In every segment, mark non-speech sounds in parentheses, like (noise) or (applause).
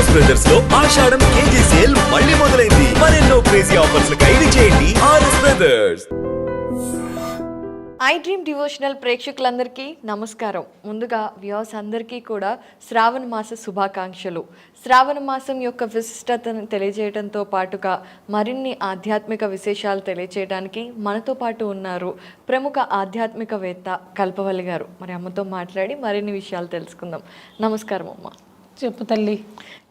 RS బ్రదర్స్లో ఆషాఢం KG sale మళ్ళీ మొదలైంది. మరెన్నో క్రేజీ ఆఫర్స్ ఖైదు చేయండి RS brothers I dream devotional ప్రేక్షకులందరికీ నమస్కారం. ముందుగా వ్యూస్ అందరికీ కూడా శ్రావణ మాస శుభాకాంక్షలు. శ్రావణ మాసం యొక్క విశిష్టతను తెలియజేయడంతో పాటుగా మరిన్ని ఆధ్యాత్మిక విశేషాలు తెలియజేయడానికి మనతో పాటు ఉన్నారు ప్రముఖ ఆధ్యాత్మికవేత్త కల్పవల్లి గారు. మరి అమ్మతో మాట్లాడి మరిన్ని విషయాలు తెలుసుకుందాం. నమస్కారం అమ్మ. చెప్పు తల్లి.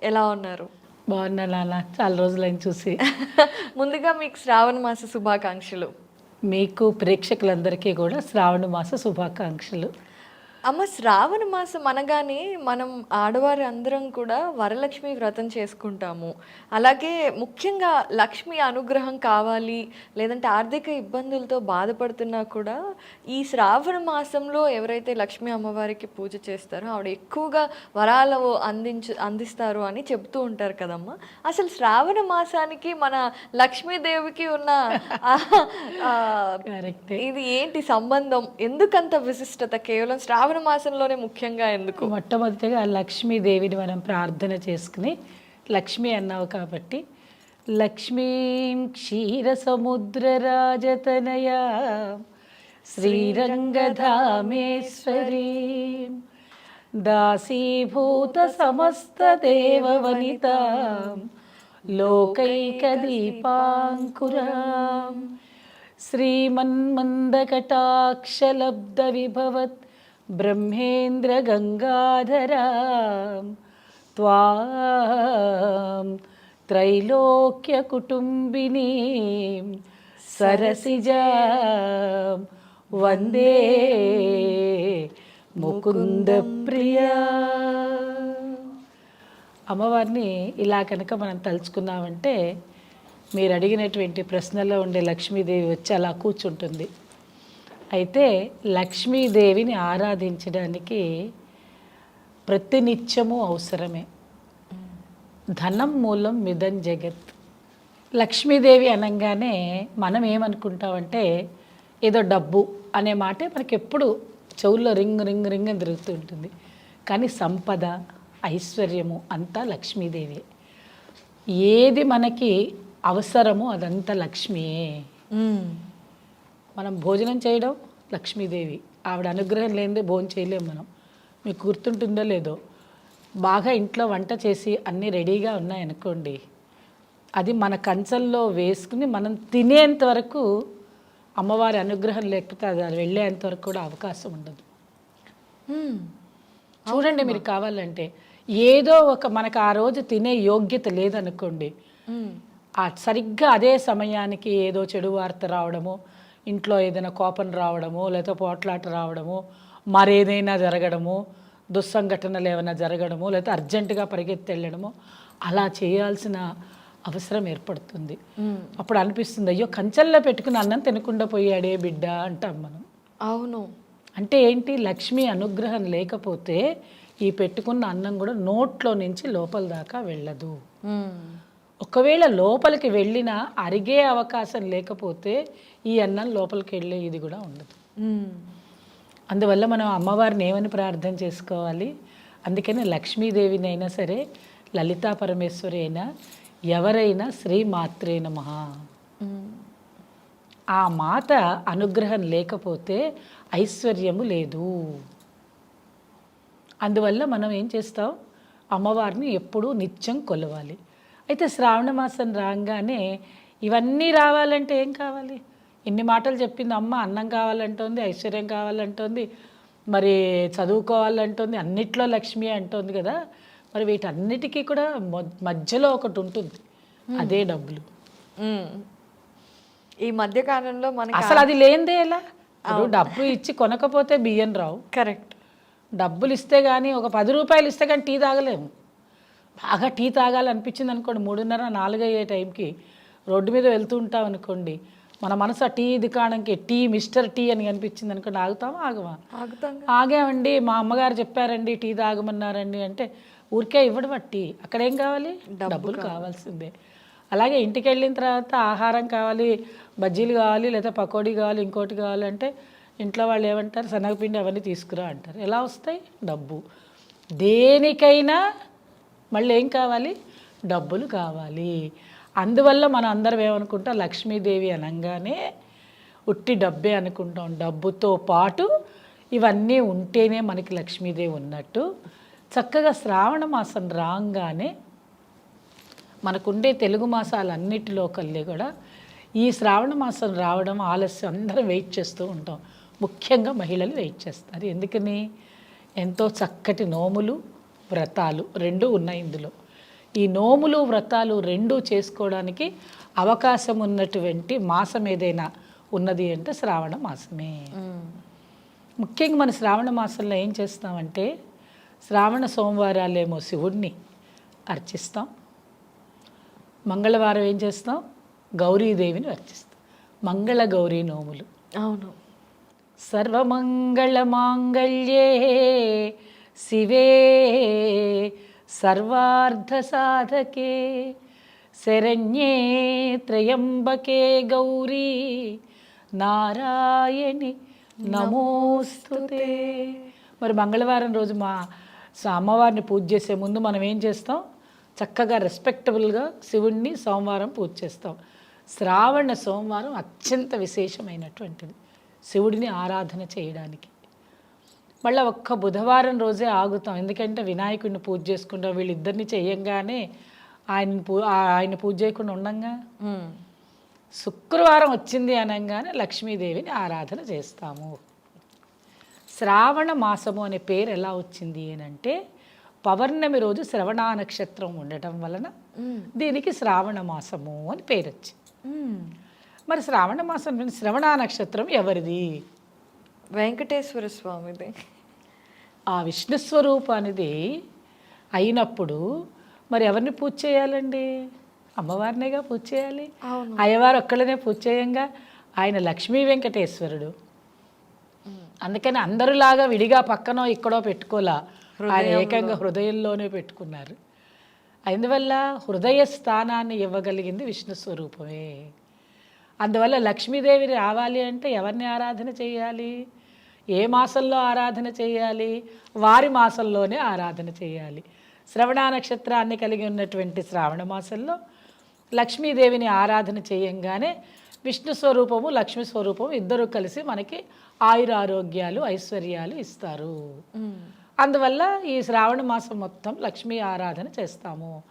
ఎలా ఉన్నారు? బాగున్నా నాన్న చాలా రోజులైన చూసి. (laughs) ముందుగా మీకు శ్రావణ మాస శుభాకాంక్షలు. మీకు ప్రేక్షకులందరికీ కూడా శ్రావణ మాస శుభాకాంక్షలు. అమ్మ శ్రావణ మాసం అనగానే మనం ఆడవారి అందరం కూడా వరలక్ష్మి వ్రతం చేసుకుంటాము. అలాగే ముఖ్యంగా లక్ష్మి అనుగ్రహం కావాలి లేదంటే ఆర్థిక ఇబ్బందులతో బాధపడుతున్నా కూడా ఈ శ్రావణ మాసంలో ఎవరైతే లక్ష్మీ అమ్మవారికి పూజ చేస్తారో ఆవిడ ఎక్కువగా వరాలు అందించు అందిస్తారు అని చెప్తూ ఉంటారు కదమ్మా. అసలు శ్రావణ మాసానికి మన లక్ష్మీదేవికి ఉన్న ఆ, ఆ, కరెక్టే ఇది ఏంటి సంబంధం? ఎందుకంత విశిష్టత? కేవలం శ్రావణ మాసంలోనే ముఖ్యంగా ఎందుకు? మొట్టమొదటిగా లక్ష్మీదేవిని మనం ప్రార్థన చేసుకుని లక్ష్మి అన్నావు కాబట్టి లక్ష్మీం క్షీర సముద్ర రాజతనయా శ్రీరంగధామేశ్వరీ దాసీభూత సమస్త దేవవనిత లోకైక దీపాంకురాం శ్రీమన్మందకటాక్షలబ్ధ విభవత్ బ్రహ్మేంద్ర గంగాధరా త్వాం త్రైలోక్య కుటుంబిని సరసిజ. వందే ముకుంద ప్రియా అమ్మవారిని ఇలా కనుక మనం తలుచుకున్నామంటే మీరు అడిగినటువంటి ప్రశ్నలో ఉండే లక్ష్మీదేవి వచ్చి అలా కూర్చుంటుంది. అయితే లక్ష్మీదేవిని ఆరాధించడానికి ప్రతినిత్యము అవసరమే. ధనం మూలం మిథన్ జగత్. లక్ష్మీదేవి అనగానే మనం ఏమనుకుంటామంటే ఏదో డబ్బు అనే మాటే మనకి ఎప్పుడు చెవుల్లో రింగ్ రింగ్ రింగ్ అని తిరుగుతూ ఉంటుంది. కానీ సంపద ఐశ్వర్యము అంతా లక్ష్మీదేవి ఏది మనకి అవసరమో అదంతా లక్ష్మీయే. మనం భోజనం చేయడం లక్ష్మీదేవి. ఆవిడ అనుగ్రహం లేనిదే భోజనం చేయలేం మనం. మీకు గుర్తుంటుందో లేదో. బాగా ఇంట్లో వంట చేసి అన్నీ రెడీగా ఉన్నాయనుకోండి అది మన కంచంలో వేసుకుని మనం తినేంత వరకు అమ్మవారి అనుగ్రహం లేకపోతే అది వెళ్ళేంత వరకు కూడా అవకాశం ఉండదు. చూడండి మీరు కావాలంటే. ఏదో ఒక మనకు ఆ రోజు తినే యోగ్యత లేదనుకోండి. ఆ సరిగ్గా అదే సమయానికి ఏదో చెడు వార్త రావడము ఇంట్లో ఏదైనా కోపం రావడము లేకపోతే పోట్లాట రావడము మరేదైనా జరగడము దుస్సంఘటనలు ఏమైనా జరగడము లేకపోతే అర్జెంటుగా పరిగెత్తి వెళ్ళడము అలా చేయాల్సిన అవసరం ఏర్పడుతుంది. అప్పుడు అనిపిస్తుంది అయ్యో కంచెల్లో పెట్టుకుని అన్నం తినకుండా పోయాడే బిడ్డ అంటాం మనం. అవును. అంటే ఏంటి? లక్ష్మి అనుగ్రహం లేకపోతే ఈ పెట్టుకున్న అన్నం కూడా నోట్లో నుంచి లోపల దాకా వెళ్ళదు. ఒకవేళ లోపలికి వెళ్ళినా అరిగే అవకాశం లేకపోతే ఈ అన్నం లోపలికి వెళ్ళే ఇది కూడా ఉండదు. అందువల్ల మనం అమ్మవారిని ఏమని ప్రార్థన చేసుకోవాలి? అందుకని లక్ష్మీదేవిని అయినా సరే లలితా పరమేశ్వరి అయినా ఎవరైనా శ్రీ మాత్రే నమః. ఆ మాత అనుగ్రహం లేకపోతే ఐశ్వర్యము లేదు. అందువల్ల మనం ఏం చేస్తాం? అమ్మవారిని ఎప్పుడూ నిత్యం కొలవాలి. అయితే శ్రావణ మాసం రాగానే ఇవన్నీ రావాలంటే ఏం కావాలి? ఇన్ని మాటలు చెప్పింది అమ్మ అన్నం కావాలంటోంది ఐశ్వర్యం కావాలంటోంది మరి చదువుకోవాలంటోంది అన్నిట్లో లక్ష్మి అంటోంది కదా. మరి వీటన్నిటికీ కూడా మధ్యలో ఒకటి ఉంటుంది. అదే డబ్బులు. ఈ మధ్య కాలంలో మనకి అసలు అది లేనిదే ఎలా? డబ్బు ఇచ్చి కొనకపోతే బియ్యం రావు. కరెక్ట్. డబ్బులు ఇస్తే కానీ ఒక పది రూపాయలు ఇస్తే కానీ టీ తాగలేము. బాగా టీ తాగాలనిపించింది అనుకోండి మూడున్నర నాలుగు అయ్యే టైంకి రోడ్డు మీద వెళ్తూ ఉంటాం అనుకోండి మన మనసు ఆ టీ దుకాణంకి టీ మిస్టర్ టీ అని కనిపించింది అనుకోండి ఆగుతామా ఆగమా? ఆగుతాం ఆగామండి మా అమ్మగారు చెప్పారండి టీ తాగమన్నారండి అంటే ఊరికే ఇవ్వడం టీ. అక్కడ ఏం కావాలి? డబ్బులు కావాల్సిందే. అలాగే ఇంటికి వెళ్ళిన తర్వాత ఆహారం కావాలి బజ్జీలు కావాలి లేదా పకోడీ కావాలి ఇంకోటి కావాలంటే ఇంట్లో వాళ్ళు ఏమంటారు శనగపిండి అవన్నీ తీసుకురా అంటారు. ఎలా వస్తాయి? డబ్బు. దేనికైనా మళ్ళీ ఏం కావాలి? డబ్బులు కావాలి. అందువల్ల మనం అందరం ఏమనుకుంటాం? లక్ష్మీదేవి అనగానే ఉట్టి డబ్బే అనుకుంటాం. డబ్బుతో పాటు ఇవన్నీ ఉంటేనే మనకి లక్ష్మీదేవి ఉన్నట్టు. చక్కగా శ్రావణ మాసం రాగానే మనకుండే తెలుగు మాసాలన్నిటిలో కల్లి కూడా ఈ శ్రావణ మాసం రావడం ఆలస్యం అందరం వెయిట్ చేస్తూ ఉంటాం. ముఖ్యంగా మహిళలు వెయిట్ చేస్తారు. ఎందుకని? ఎంతో చక్కటి నోములు వ్రతాలు రెండు ఉన్నాయి ఇందులో. ఈ నోములు వ్రతాలు రెండూ చేసుకోవడానికి అవకాశం ఉన్నటువంటి మాసం ఏదైనా ఉన్నది అంటే శ్రావణ మాసమే. ముఖ్యంగా మన శ్రావణ మాసంలో ఏం చేస్తామంటే శ్రావణ సోమవారాలేమో శివుడిని అర్చిస్తాం. మంగళవారం ఏం చేస్తాం? గౌరీదేవిని అర్చిస్తాం. మంగళ గౌరీ నోములు. అవును. సర్వమంగళ మాంగళ్యే శివే సర్వార్ధసాధకే శరణ్యే త్రయంబకే గౌరీ నారాయణి నమోస్తుతే మరి మంగళవారం రోజు మా అమ్మవారిని పూజ చేసే ముందు మనం ఏం చేస్తాం? చక్కగా రెస్పెక్టబుల్గా శివుణ్ణి సోమవారం పూజ చేస్తాం. శ్రావణ సోమవారం అత్యంత విశేషమైనటువంటిది. శివుడిని ఆరాధన చేయడానికి. మళ్ళీ ఒక్క బుధవారం రోజే ఆగుతాం. ఎందుకంటే వినాయకుడిని పూజ చేసుకుంటాం. వీళ్ళిద్దరిని చేయంగానే ఆయన పూ ఆయన పూజ చేయకుండా ఉండంగా. శుక్రవారం వచ్చింది అనగానే లక్ష్మీదేవిని ఆరాధన చేస్తాము. శ్రావణ మాసము అనే పేరు ఎలా వచ్చింది అని అంటే పౌర్ణమి రోజు శ్రవణ నక్షత్రం ఉండటం వలన దీనికి శ్రావణ మాసము అని పేరు వచ్చింది. మరి శ్రావణ మాసం శ్రవణ నక్షత్రం ఎవరిది? వెంకటేశ్వర స్వామిది. ఆ విష్ణు స్వరూపానిది అయినప్పుడు మరి ఎవరిని పూజ చేయాలండి? అమ్మవారినేగా పూజ చేయాలి. అయ్యవారు ఒక్కళ్ళనే పూజ చేయంగా? ఆయన లక్ష్మీ వెంకటేశ్వరుడు. అందుకని అందరిలాగా విడిగా పక్కనో ఇక్కడో పెట్టుకోలా. ఆయన ఏకంగా హృదయంలోనే పెట్టుకున్నారు. అందువల్ల హృదయ స్థానాన్ని ఇవ్వగలిగింది విష్ణు స్వరూపమే. అందువల్ల లక్ష్మీదేవి రావాలి అంటే ఎవరిని ఆరాధన చేయాలి? ఏ మాసంలో ఆరాధన చేయాలి? వారి మాసంలోనే ఆరాధన చేయాలి. శ్రవణ నక్షత్రాన్ని కలిగి ఉన్నటువంటి శ్రావణ మాసంలో లక్ష్మీదేవిని ఆరాధన చేయంగానే విష్ణు స్వరూపము లక్ష్మీ స్వరూపము ఇద్దరు కలిసి మనకి ఆయుర ఆరోగ్యాలు ఐశ్వర్యాలు ఇస్తారు. అందువల్ల ఈ శ్రావణ మాసం మొత్తం లక్ష్మీ ఆరాధన చేస్తాము.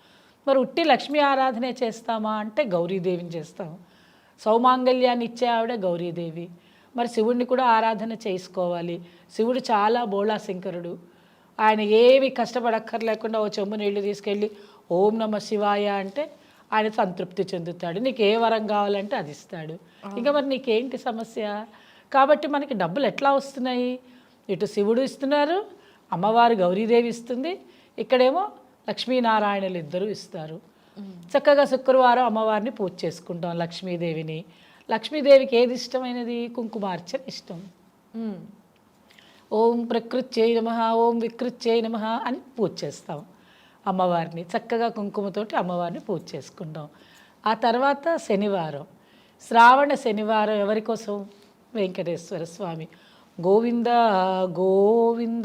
మరి ఉట్టి లక్ష్మీ ఆరాధనే చేస్తామా? అంటే గౌరీదేవిని చేస్తాము. సౌమాంగల్యాన్ని ఇచ్చే ఆవిడ గౌరీదేవి. మరి శివుడిని కూడా ఆరాధన చేసుకోవాలి. శివుడు చాలా బోళా శంకరుడు ఆయన ఏమి కష్టపడక్కర్లేకుండా ఓ చెంబు నీళ్ళు తీసుకెళ్ళి ఓం నమ శివాయ అంటే ఆయన సంతృప్తి చెందుతాడు. నీకు ఏ వరం కావాలంటే అది ఇస్తాడు. ఇంకా మరి నీకేంటి సమస్య? కాబట్టి మనకి డబ్బులు ఎట్లా వస్తున్నాయి? ఇటు శివుడు ఇస్తున్నారు అమ్మవారు గౌరీదేవి ఇస్తుంది ఇక్కడేమో లక్ష్మీనారాయణులు ఇద్దరు ఇస్తారు. చక్కగా శుక్రవారం అమ్మవారిని పూజ చేసుకుంటాం లక్ష్మీదేవిని. లక్ష్మీదేవికి ఏది ఇష్టమైనది? కుంకుమార్చన ఇష్టం. ఓం ప్రకృత్యై నమ ఓం వికృత్యై నమ అని పూజ చేస్తాం. అమ్మవారిని చక్కగా కుంకుమతోటి అమ్మవారిని పూజ చేసుకుంటాం. ఆ తర్వాత శనివారం. శ్రావణ శనివారం ఎవరి కోసం? వెంకటేశ్వర స్వామి. గోవింద గోవింద.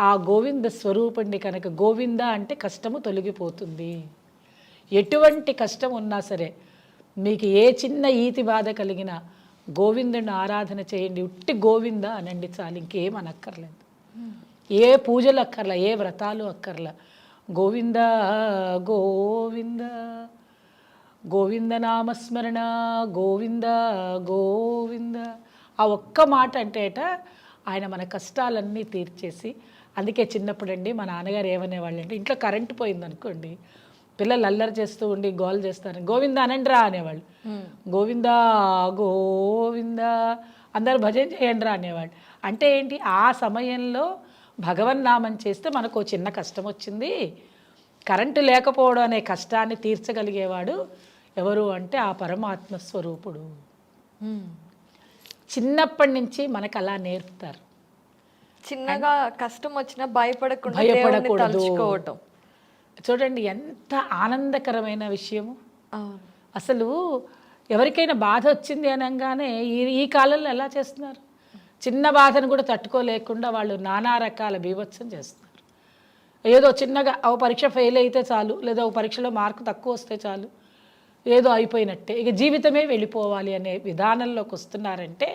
ఆ గోవింద స్వరూపుణ్ణి కనుక గోవింద అంటే కష్టము తొలగిపోతుంది. ఎటువంటి కష్టం ఉన్నా సరే మీకు ఏ చిన్న ఈతి బాధ కలిగినా గోవిందుని ఆరాధన చేయండి. ఉట్టి గోవింద అనండి చాలు ఇంకేం అనక్కర్లేదు. ఏ పూజలు అక్కర్లా ఏ వ్రతాలు అక్కర్లా. గోవింద గోవింద గోవింద నామస్మరణ గోవింద గోవింద. ఆ ఒక్క మాట అంటేట ఆయన మన కష్టాలన్నీ తీర్చేసి అందుకే చిన్నప్పుడండి మా నాన్నగారు ఏమనేవాళ్ళు అంటే ఇంట్లో కరెంటు పోయిందనుకోండి పిల్లలు అల్లరి చేస్తూ ఉండి గోల్ చేస్తారు. గోవింద అనండిరా అనేవాళ్ళు. గోవింద గోవింద అందరు భజన చేయండి రా అనేవాళ్ళు. అంటే ఏంటి? ఆ సమయంలో భగవన్నామం చేస్తే మనకు చిన్న కష్టం వచ్చింది. కరెంటు లేకపోవడం అనే కష్టాన్ని తీర్చగలిగేవాడు ఎవరు అంటే ఆ పరమాత్మ స్వరూపుడు. చిన్నప్పటి నుంచి మనకు అలా నేర్పుతారు. చిన్నగా కష్టం వచ్చినా భయపడకుండా భయపడకూడదు. చూడండి ఎంత ఆనందకరమైన విషయము. అసలు ఎవరికైనా బాధ వచ్చింది అనగానే ఈ ఈ కాలంలో ఎలా చేస్తున్నారు? చిన్న బాధను కూడా తట్టుకోలేకుండా వాళ్ళు నానా రకాల బీభత్సం చేస్తున్నారు. ఏదో చిన్నగా ఒక పరీక్ష ఫెయిల్ అయితే చాలు లేదా ఒక పరీక్షలో మార్కు తక్కువ వస్తే చాలు ఏదో అయిపోయినట్టే. ఇక జీవితమే వెళ్ళిపోవాలి అనే విధానంలోకి వస్తున్నారంటే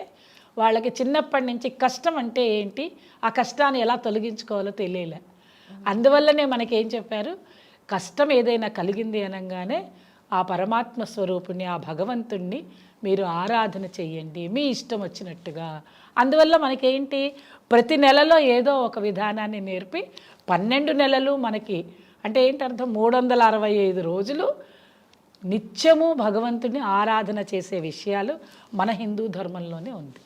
వాళ్ళకి చిన్నప్పటి నుంచి కష్టం అంటే ఏంటి? ఆ కష్టాన్ని ఎలా తొలగించుకోవాలో తెలియలే. అందువల్లనే మనకేం చెప్పారు? కష్టం ఏదైనా కలిగింది అనగానే ఆ పరమాత్మ స్వరూపుణ్ణి ఆ భగవంతుణ్ణి మీరు ఆరాధన చెయ్యండి. మీ ఇష్టం వచ్చినట్టుగా. అందువల్ల మనకేంటి? ప్రతి నెలలో ఏదో ఒక విధానాన్ని నేర్పి పన్నెండు నెలలు మనకి అంటే ఏంటి అర్థం? మూడు వందల అరవై ఐదు రోజులు నిత్యము భగవంతుని ఆరాధన చేసే విషయాలు మన హిందూ ధర్మంలోనే ఉంది.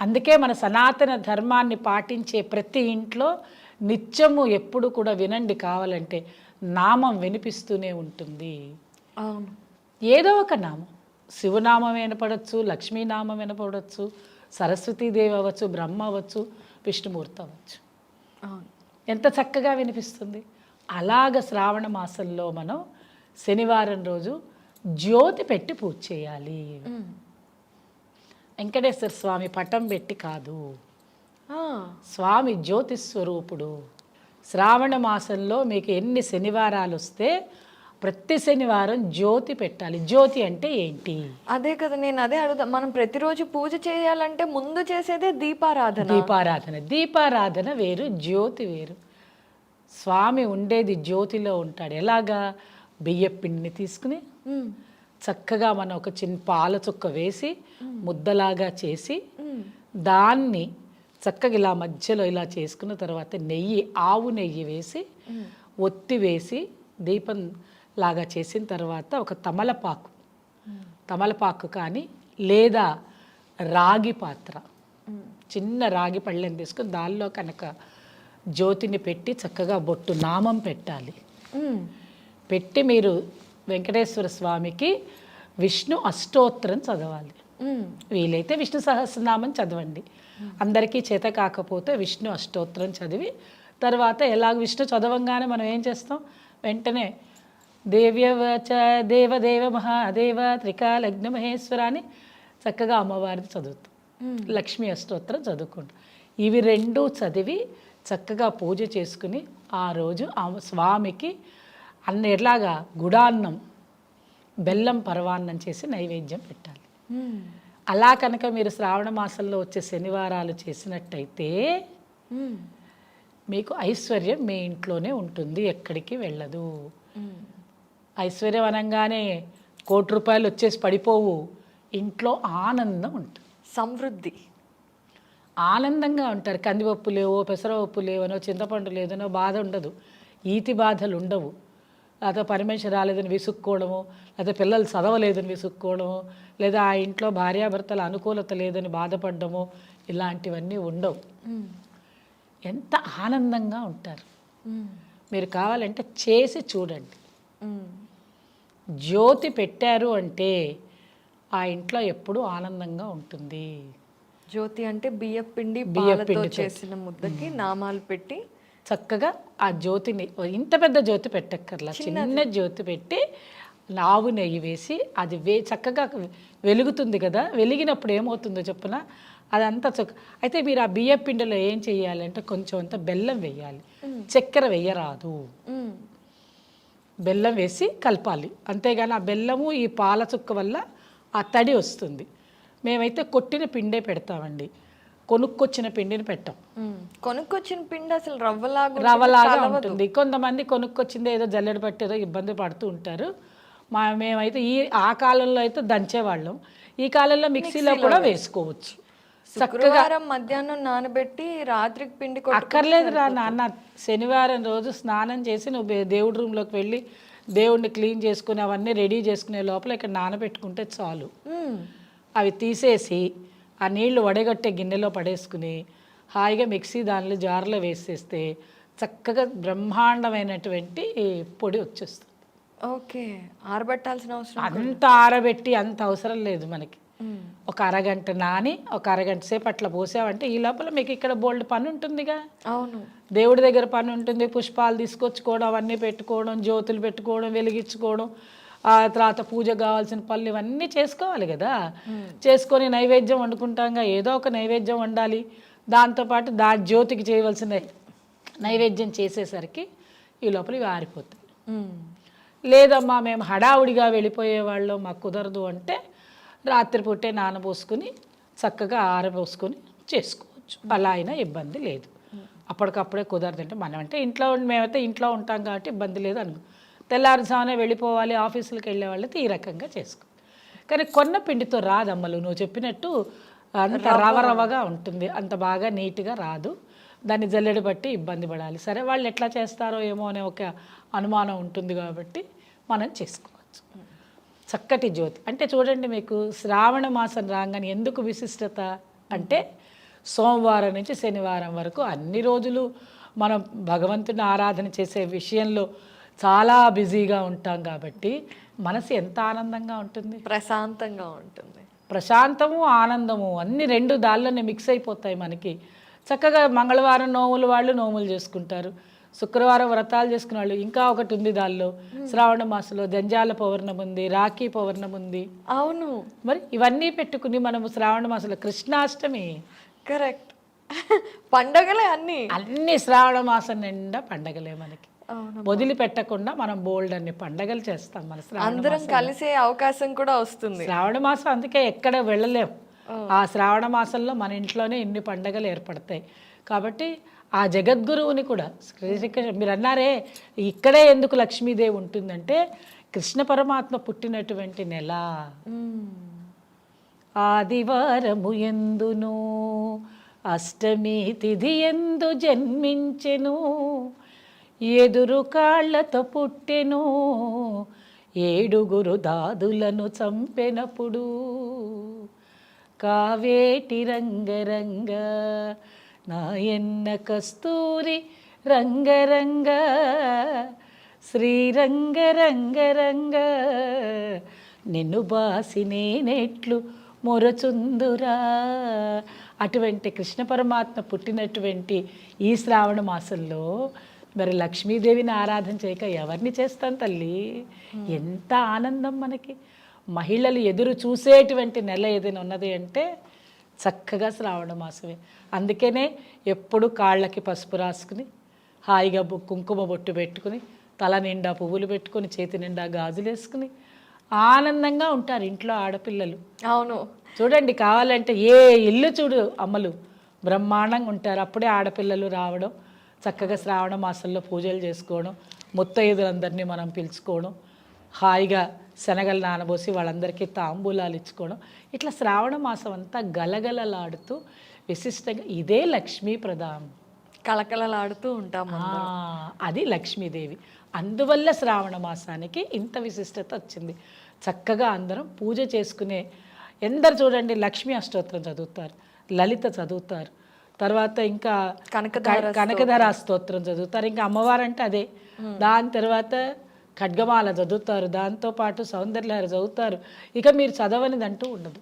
అందుకే మన సనాతన ధర్మాన్ని పాటించే ప్రతి ఇంట్లో నిత్యము ఎప్పుడు కూడా వినండి కావాలంటే నామం వినిపిస్తూనే ఉంటుంది. అవును. ఏదో ఒక నామం. శివనామం వినపడవచ్చు లక్ష్మీనామం వినపడవచ్చు సరస్వతీదేవి అవ్వచ్చు బ్రహ్మ అవ్వచ్చు విష్ణుమూర్తి అవ్వచ్చు. ఎంత చక్కగా వినిపిస్తుంది? అలాగ శ్రావణ మాసంలో మనం శనివారం రోజు జ్యోతి పెట్టి పూజ చేయాలి. వెంకటేశ్వర స్వామి పటం పెట్టి కాదు. స్వామి జ్యోతి స్వరూపుడు. శ్రావణ మాసంలో మీకు ఎన్ని శనివారాలు వస్తే ప్రతి శనివారం జ్యోతి పెట్టాలి. జ్యోతి అంటే ఏంటి? అదే కదా నేను అదే అడుగుతా. మనం ప్రతిరోజు పూజ చేయాలంటే ముందు చేసేదే దీపారాధన. దీపారాధన. దీపారాధన వేరు జ్యోతి వేరు. స్వామి ఉండేది జ్యోతిలో ఉంటాడు. ఎలాగా? బియ్య పిండిని తీసుకుని. చక్కగా మనం ఒక చిన్న పాల చుక్క వేసి ముద్దలాగా చేసి. దాన్ని చక్కగా ఇలా మధ్యలో ఇలా చేసుకున్న తర్వాత నెయ్యి ఆవు నెయ్యి వేసి ఒత్తి వేసి దీపం లాగా చేసిన తర్వాత ఒక తమలపాకు. తమలపాకు కానీ లేదా రాగి పాత్ర. చిన్న రాగి పళ్ళెం తీసుకుని దానిలో కనుక జ్యోతిని పెట్టి చక్కగా బొట్టు నామం పెట్టాలి. పెట్టి మీరు వెంకటేశ్వర స్వామికి విష్ణు అష్టోత్తరం చదవాలి. వీలైతే విష్ణు సహస్రనామం చదవండి. అందరికీ చేత కాకపోతే విష్ణు అష్టోత్తరం చదివి తర్వాత ఎలాగ విష్ణు చదవంగానే మనం ఏం చేస్తాం? వెంటనే దేవ్యవచ దేవదేవ మహాదేవ త్రికాలగ్న మహేశ్వర అని చక్కగా అమ్మవారిని చదువుతాం. లక్ష్మీ అష్టోత్తరం చదువుకుంటాం ఇవి రెండు చదివి చక్కగా పూజ చేసుకుని ఆ రోజు ఆ స్వామికి అన్న ఎలాగా గుడాన్నం బెల్లం పరవాన్నం చేసి నైవేద్యం పెట్టాలి. మ్మ్. అలా కనుక మీరు శ్రావణ మాసంలో వచ్చే శనివారాలు చేసినట్టయితే మ్మ్. మీకు ఐశ్వర్యం మీ ఇంట్లోనే ఉంటుంది ఎక్కడికి వెళ్ళదు. మ్మ్. ఐశ్వర్యం అనగానే కోటి రూపాయలు వచ్చేసి పడిపోవు. ఇంట్లో ఆనందం ఉంటుంది. సమృద్ధి. ఆనందంగా ఉంటారు. కందిపప్పు లేవో పెసరపప్పు లేవనో చింతపండు లేదనో బాధ ఉండదు. ఈతి బాధలు ఉండవు. లేదా పరమేశ్వర రాలేదని విసుక్కోవడము లేదా పిల్లలు చదవలేదని విసుక్కోవడము లేదా ఆ ఇంట్లో భార్యాభర్తల అనుకూలత లేదని బాధపడడము ఇలాంటివన్నీ ఉండవు. ఎంత ఆనందంగా ఉంటారు. మీరు కావాలంటే చేసి చూడండి. జ్యోతి పెట్టారు అంటే ఆ ఇంట్లో ఎప్పుడూ ఆనందంగా ఉంటుంది జ్యోతి అంటే బియ్య పిండి. చేసిన ముద్దకి నామాలు పెట్టి చక్కగా ఆ జ్యోతిని ఇంత పెద్ద జ్యోతి పెట్టక్కర్లా చిన్న జ్యోతి పెట్టి ఆవు నెయ్యి వేసి అది వే చక్కగా వెలుగుతుంది కదా వెలిగినప్పుడు ఏమవుతుందో చెప్పున అదంతా చక్క అయితే మీరు ఆ బియ్య పిండిలో ఏం చేయాలంటే కొంచెం అంత బెల్లం వేయాలి. చక్కెర వేయరాదు. బెల్లం వేసి కలపాలి. అంతేగాని ఆ బెల్లము ఈ పాల చుక్క వల్ల ఆ తడి వస్తుంది. మేమైతే కొట్టిన పిండే పెడతామండి. కొనుక్కొచ్చిన పిండిని పెట్టాం. కొనుక్కొచ్చిన పిండి అసలు రవ్వలాగా రవ్వలాగా. ఉంటుంది. కొంతమంది కొనుక్కొచ్చింది ఏదో జల్లెడ పట్టి ఏదో ఇబ్బంది పడుతూ ఉంటారు. మా మేమైతే ఈ ఆ కాలంలో అయితే దంచేవాళ్ళం. ఈ కాలంలో మిక్సీలో కూడా వేసుకోవచ్చు. శుక్రవారం మధ్యాహ్నం నానబెట్టి రాత్రికి పిండి అక్కర్లేదు రా నాన్న. శనివారం రోజు స్నానం చేసి నువ్వు దేవుడి రూమ్లోకి వెళ్ళి దేవుడిని క్లీన్ చేసుకుని అవన్నీ రెడీ చేసుకునే లోపల ఇక్కడ నానబెట్టుకుంటే చాలు. అవి తీసేసి ఆ నీళ్ళు వడగట్టే గిన్నెలో పడేసుకుని హాయిగా మిక్సీ దానిలో జార్లో వేసేస్తే చక్కగా బ్రహ్మాండమైనటువంటి పొడి వచ్చేస్తుంది. ఓకే. ఆరబెట్టాల్సిన అవసరం అంత ఆరబెట్టి అంత అవసరం లేదు మనకి. ఒక అరగంట నాని ఒక అరగంట సేపు అట్లా పోసావంటే ఈ లోపల మీకు ఇక్కడ బోల్డ్ పని ఉంటుందిగా. అవును. దేవుడి దగ్గర పని ఉంటుంది పుష్పాలు తీసుకొచ్చుకోవడం అవన్నీ పెట్టుకోవడం జ్యోతులు పెట్టుకోవడం వెలిగించుకోవడం. ఆ తర్వాత పూజ కావాల్సిన పళ్ళు ఇవన్నీ చేసుకోవాలి కదా. చేసుకొని నైవేద్యం వండుకుంటాంగా ఏదో ఒక నైవేద్యం వండాలి. దాంతోపాటు దా జ్యోతికి చేయవలసిన నైవేద్యం చేసేసరికి ఈ లోపల ఇవి ఆరిపోతాయి. లేదమ్మా మేము హడావుడిగా వెళ్ళిపోయే వాళ్ళు మాకు కుదరదు అంటే రాత్రిపూటే నానబోసుకుని చక్కగా ఆరబోసుకొని చేసుకోవచ్చు. అలా అయినా ఇబ్బంది లేదు. అప్పటికప్పుడే కుదరదంటే మనం అంటే ఇంట్లో మేమైతే ఇంట్లో ఉంటాం కాబట్టి ఇబ్బంది లేదు అనుకో. తెల్లారుజామునే వెళ్ళిపోవాలి ఆఫీసులకు వెళ్ళే వాళ్ళైతే ఈ రకంగా చేసుకో. కానీ కొన్న పిండితో రాదమ్మలు నువ్వు చెప్పినట్టు అంత రవ రవగా ఉంటుంది అంత బాగా నీట్గా రాదు. దాన్ని జల్లెడ బట్టి ఇబ్బంది పడాలి. సరే వాళ్ళు ఎట్లా చేస్తారో ఏమో అనే ఒక అనుమానం ఉంటుంది కాబట్టి మనం చేసుకోవచ్చు. చక్కటి జ్యోతి. అంటే చూడండి మీకు శ్రావణ మాసం రాగానే ఎందుకు విశిష్టత అంటే సోమవారం నుంచి శనివారం వరకు అన్ని రోజులు మనం భగవంతుని ఆరాధన చేసే విషయంలో చాలా బిజీగా ఉంటాం కాబట్టి మనసు ఎంత ఆనందంగా ఉంటుంది? ప్రశాంతంగా ఉంటుంది. ప్రశాంతము ఆనందము అన్ని రెండు దాల్లోనే మిక్స్ అయిపోతాయి మనకి. చక్కగా మంగళవారం నోములు వాళ్ళు నోములు చేసుకుంటారు. శుక్రవారం వ్రతాలు చేసుకునే వాళ్ళు ఇంకా ఒకటి ఉంది దానిలో శ్రావణ మాసంలో జంజాల పౌర్ణమి ఉంది రాఖీ పౌర్ణమి ఉంది. అవును. మరి ఇవన్నీ పెట్టుకుని మనము శ్రావణ మాసంలో కృష్ణాష్టమి. కరెక్ట్. (laughs) పండగలే అన్ని. అన్ని శ్రావణ మాసం నిండా పండగలే మనకి. వదిలిపెట్టకుండా మనం బోల్డ్ అన్ని పండగలు చేస్తాం మన అందరం కలిసే అవకాశం కూడా వస్తుంది. శ్రావణ మాసం అందుకే ఎక్కడ వెళ్ళలేం. ఆ. శ్రావణ మాసంలో మన ఇంట్లోనే ఇన్ని పండగలు ఏర్పడతాయి. కాబట్టి ఆ జగద్గురువుని కూడా శ్రీకృష్ణ మీరు అన్నారే ఇక్కడే ఎందుకు లక్ష్మీదేవి ఉంటుందంటే కృష్ణ పరమాత్మ పుట్టినటువంటి నెల. ఆదివారము ఎందును అష్టమి తిథి ఎందు జన్మించెను. ఎదురు కాళ్ళతో పుట్టెను ఏడుగురు దాదులను చంపెనప్పుడు. కావేటి రంగరంగ నాయన్న కస్తూరి రంగరంగ శ్రీరంగరంగరంగ నిన్ను బాసి నేనెట్లు మొరచుందురా. అటువంటి కృష్ణ పరమాత్మ పుట్టినటువంటి ఈ శ్రావణ మాసంలో మరి లక్ష్మీదేవిని ఆరాధన చేయక ఎవరిని చేస్తాం తల్లి? ఎంత ఆనందం మనకి. మహిళలు ఎదురు చూసేటువంటి నెల ఏదైనా ఉన్నది అంటే చక్కగా శ్రావణ మాసమే. అందుకనే ఎప్పుడు కాళ్ళకి పసుపు రాసుకుని హాయిగా కుంకుమ బొట్టు పెట్టుకుని తల నిండా పువ్వులు పెట్టుకుని చేతి నిండా గాజులు వేసుకుని ఆనందంగా ఉంటారు ఇంట్లో ఆడపిల్లలు. అవును. చూడండి కావాలంటే ఏ ఇల్లు చూడు అమ్మలు. బ్రహ్మాండంగా ఉంటారు. అప్పుడే ఆడపిల్లలు రావడం చక్కగా శ్రావణ మాసంలో పూజలు చేసుకోవడం ముత్తైదులందరినీ మనం పిలుచుకోవడం హాయిగా శనగలు నానబోసి వాళ్ళందరికీ తాంబూలాలు ఇచ్చుకోవడం. ఇట్లా శ్రావణ మాసం అంతా గలగలలాడుతూ విశిష్టంగా ఇదే లక్ష్మీ ప్రదానం కళకళలాడుతూ ఉంటాం అది లక్ష్మీదేవి. అందువల్ల శ్రావణ మాసానికి ఇంత విశిష్టత వచ్చింది. చక్కగా అందరం పూజ చేసుకునే ఎందరు చూడండి లక్ష్మీ అష్టోత్తరం చదువుతారు లలిత చదువుతారు తర్వాత ఇంకా కనకధార కనకధార స్తోత్రం చదువుతారు. ఇంకా అమ్మవారు అంటే అదే దాని తర్వాత ఖడ్గమాల చదువుతారు. దాంతోపాటు సౌందర్యలహరి చదువుతారు. ఇక మీరు చదవనిది అంటూ ఉండదు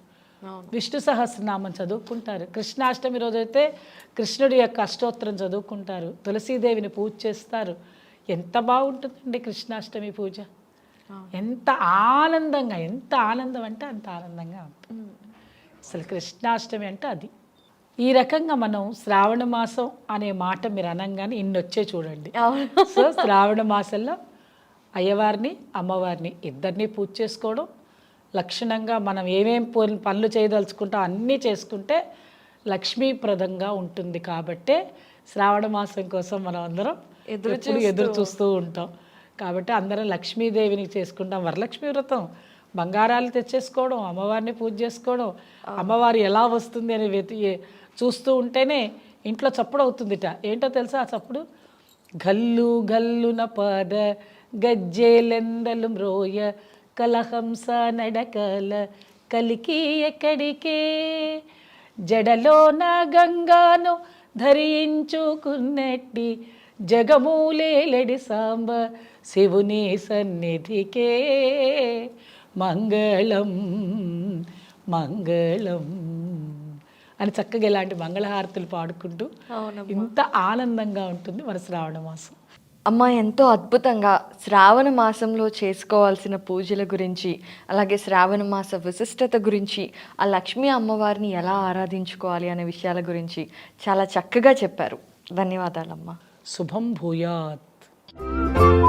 విష్ణు సహస్రనామం చదువుకుంటారు. కృష్ణాష్టమి రోజైతే కృష్ణుడి యొక్క అష్టోత్తరం చదువుకుంటారు. తులసీదేవిని పూజ చేస్తారు. ఎంత బాగుంటుందండి కృష్ణాష్టమి పూజ. ఎంత ఆనందంగా ఎంత ఆనందం అంటే అంత ఆనందంగా ఉంటుంది. అసలు కృష్ణాష్టమి అంటే అది. ఈ రకంగా మనం శ్రావణ మాసం అనే మాట మీరు అనగానే ఇన్ని వచ్చే చూడండి. సో శ్రావణ మాసంలో అయ్యవారిని అమ్మవారిని ఇద్దరిని పూజ చేసుకోవడం లక్షణంగా మనం ఏమేం పనులు చేయదలుచుకుంటాం అన్నీ చేసుకుంటే లక్ష్మీప్రదంగా ఉంటుంది కాబట్టే శ్రావణ మాసం కోసం మనం అందరం ఎదురు ఎదురు చూస్తూ ఉంటాం. కాబట్టి అందరం లక్ష్మీదేవిని చేసుకుంటాం. వరలక్ష్మి వ్రతం బంగారాలు తెచ్చేసుకోవడం అమ్మవారిని పూజ చేసుకోవడం అమ్మవారు ఎలా వస్తుంది అని వెతి చూస్తూ ఉంటేనే ఇంట్లో చప్పుడు అవుతుందిట. ఏంటో తెలుసా ఆ చప్పుడు? గల్లు గల్లున పద గజ్జేలెందలు మ్రోయ కలహంస నడకల కలికి ఎక్కడికే? జడలోన గంగాను ధరించుకున్నట్టి జగమూలేలడి సాంబ శివుని సన్నిధికే. మంగళం మంగళం. అని చక్కగా ఇలాంటి మంగళహారతులు పాడుకుంటూ. ఇంత ఆనందంగా ఉంటుంది మన శ్రావణ మాసం. అమ్మ ఎంతో అద్భుతంగా శ్రావణ మాసంలో చేసుకోవాల్సిన పూజల గురించి అలాగే శ్రావణ మాస విశిష్టత గురించి ఆ లక్ష్మీ అమ్మవారిని ఎలా ఆరాధించుకోవాలి అనే విషయాల గురించి చాలా చక్కగా చెప్పారు. ధన్యవాదాలమ్మా. శుభం భూయాత్.